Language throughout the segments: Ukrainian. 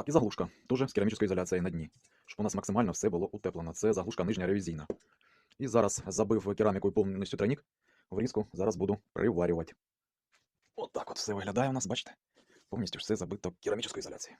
Так, і заглушка. Теж з керамічною ізоляцією на дні. Щоб у нас максимально все було утеплено. Це заглушка нижня ревізійна. І зараз забив керамікою повністю тройник. Врізку зараз буду приварювати. От от все виглядає у нас, бачите? Повністю все забито керамічною ізоляцією.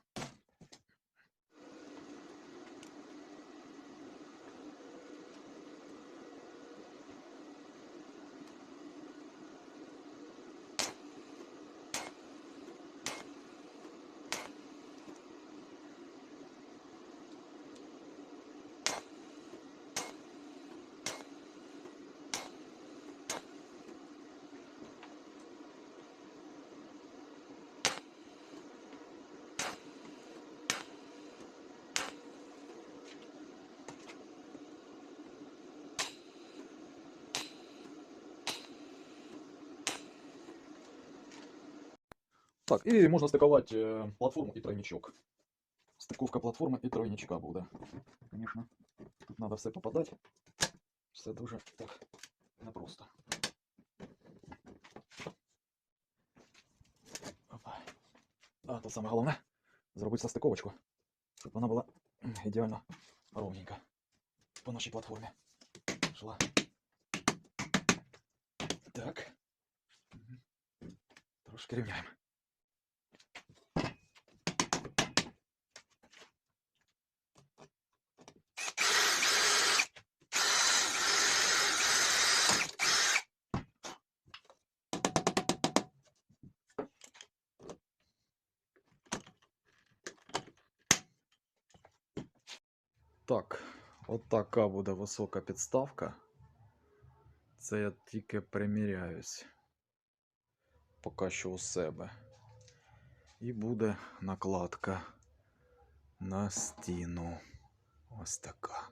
Так, і можна стикувати е, платформу і тройничок. Стиковка платформи і тройничка буде. Звісно, тут треба все попадати. Все дуже так непросто. Опа. А то саме головне зробити состиковочку, щоб вона була м, ідеально ровненька по нашій платформі. Шла. Так. Мгм. Трошки рівняємо. Так, от така буде висока підставка. Це я тільки приміряюсь. Поки що у себе. І буде накладка на стіну. Ось така.